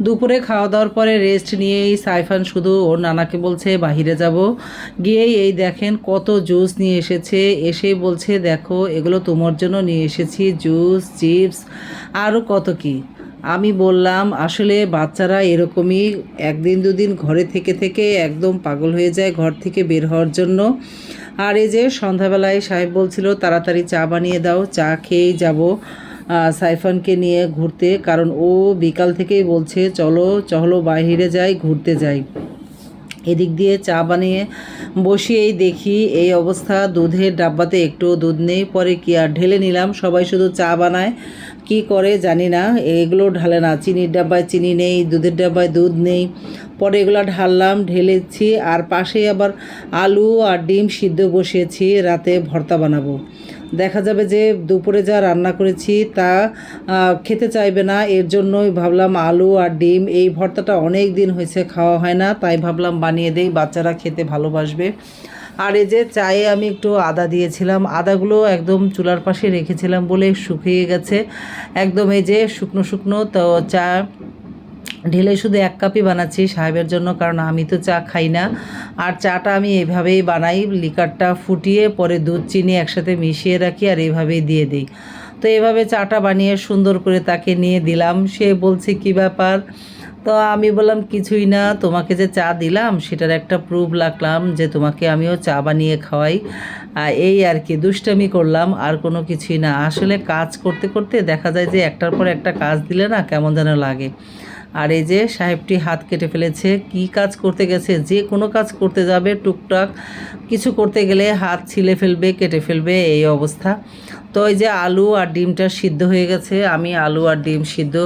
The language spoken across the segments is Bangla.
দুপুরে খাওয়া দাওয়ার পরে রেস্ট নিয়েই সাইফান শুধু ওর নানাকে বলছে, বাহিরে যাব। গিয়েই এই দেখেন কত জুস নিয়ে এসেছে। এসেই বলছে, দেখো, এগুলো তোমার জন্য নিয়ে এসেছি জুস চিপস আরও কত কি। আমি বললাম, আসলে বাচ্চারা এরকমই একদিন দুদিন ঘরে থেকে থেকে একদম পাগল হয়ে যায় ঘর থেকে বের হওয়ার জন্য। আর এই যে সন্ধ্যাবেলায় সাহেব বলছিল, তাড়াতাড়ি চা বানিয়ে দাও, চা খেয়েই যাব। সাইফানকে নিয়ে ঘুরতে, কারণ ও বিকাল থেকেই বলছে, চলো চলো, বাইরে যাই, ঘুরতে যাই। এদিক দিয়ে চা বানিয়ে বসিয়েই দেখি এই অবস্থা, দুধের ডাব্বাতে একটু দুধ নেই। পরে কি আর ঢেলে নিলাম, সবাই শুধু চা বানায়। কি করে জানি না, এগুলো ঢালে না, চিনির ডাব্বায় চিনি নেই, দুধের ডাব্বায় দুধ নেই। পরে এগুলো ঢাললাম, ঢেলেছি, আর পাশেই আবার আলু আর ডিম সিদ্ধ বসিয়েছি, রাতে ভর্তা বানাবো। দেখা যাবে যে দুপুরে যা রান্না করেছি তা খেতে চাইবে না, এর জন্যই ভাবলাম আলু আর ডিম, এই ভর্তাটা অনেক দিন হয়েছে, খাওয়া হয় না, তাই ভাবলাম বানিয়ে দেই, বাচ্চারা খেতে ভালোবাসবে। আর এই যে চায়ে আমি একটু আদা দিয়েছিলাম, আদাগুলো একদম চুলার পাশে রেখেছিলাম বলে শুকিয়ে গেছে। একদম এই যে শুকনো শুকনো, তো চা ঢেলে শুধু এক কাপই বানাচ্ছি সাহেবের জন্য, কারণ আমি তো চা খাই না। আর চাটা আমি এভাবেই বানাই, লিকারটা ফুটিয়ে পরে দুধ, চিনি একসাথে মিশিয়ে রাখি আর এভাবেই দিয়ে দিই। তো এভাবে চাটা বানিয়ে সুন্দর করে তাকে নিয়ে দিলাম। সে বলছে, কি ব্যাপার? তো আমি বললাম, কিছুই না, তোমাকে যে চা দিলাম, সেটার একটা প্রুফ লাগলাম যে তোমাকে আমিও চা বানিয়ে খাওয়াই। এই আর কি, দুষ্টামি করলাম, আর কোনো কিছুই না। আসলে কাজ করতে করতে দেখা যায় যে একটার পর একটা কাজ দিলে না কেমন যেন লাগে। আর এই যে সাহেবটি হাত কেটে ফেলেছে, কি কাজ করতে গেছে, যে কোনো কাজ করতে যাবে, টুকটাক কিছু করতে গেলে হাত ছিলে ফেলবে, কেটে ফেলবে, এই অবস্থা। তো এই যে আলু আর ডিমটা সিদ্ধ হয়ে গেছে, আমি আলু আর ডিম সিদ্ধ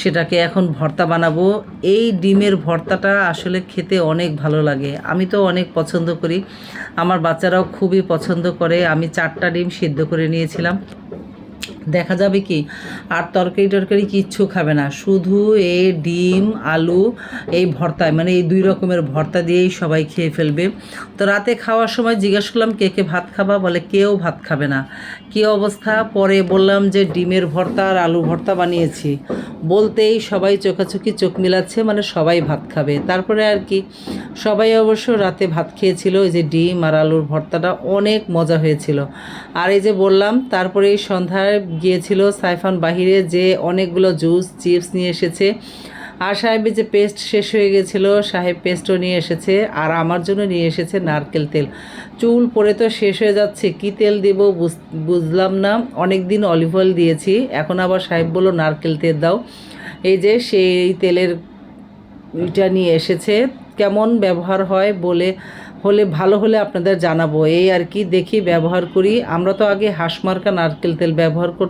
সেটাকে এখন ভর্তা বানাবো। এই ডিমের ভর্তাটা আসলে খেতে অনেক ভালো লাগে, আমি তো অনেক পছন্দ করি। আমার বাচ্চারাও খুবই পছন্দ করে, আমি চারটা ডিম সিদ্ধ করে নিয়েছিলাম। দেখা যাবে কি? আর তরকারি টরকারি কিচ্ছু খাবে না। শুধু এই ডিম, আলু, এই ভর্তায় মানে এই দুই রকমের ভর্তা দিয়েই সবাই খেয়ে ফেলবে। তো রাতে খাওয়ার সময় জিজ্ঞেস করলাম, কে কে ভাত খাবা? বলে, কেউ ভাত খাবে না। কী অবস্থা? পরে বললাম যে, ডিমের ভর্তা আর আলু ভর্তা বানিয়েছি। বলতেই সবাই চোখাচোখি চোখ মিলাচ্ছে মানে সবাই ভাত খাবে। তারপরে আর কি, সবাই অবশ্য রাতে ভাত খেয়েছিল এই যে ডিম আর আলুর ভর্তাটা অনেক মজা হয়েছিল। আর এই যে বললাম, তারপরে এই সন্ধ্যায় গিয়েছিল সাইফান বাহিরে যে অনেকগুলো জুস, চিপস নিয়ে এসেছে। আর সাহেবের যে পেস্ট শেষ হয়ে গেছিল সাহেব পেস্টও নিয়ে এসেছে আর আমার জন্য নিয়ে এসেছে নারকেল তেল। চুল পরে তো শেষ হয়ে যাচ্ছে, কি তেল দেবো বুঝ- বুঝলাম না। অনেক দিন অলিভ অয়েল দিয়েছি, এখন আবার সাহেব বলল, নারকেল তেল দাও। এই যে সেই তেলের এটা নিয়ে এসেছে। কেমন ব্যবহার হয় বলে হলে ভালো হলে আপনাদের জানাব। এই আর কি দেখি ব্যবহার করি। আমরা তো আগে হাঁস হাঁসমার্কা নারকেল তেল ব্যবহার করতাম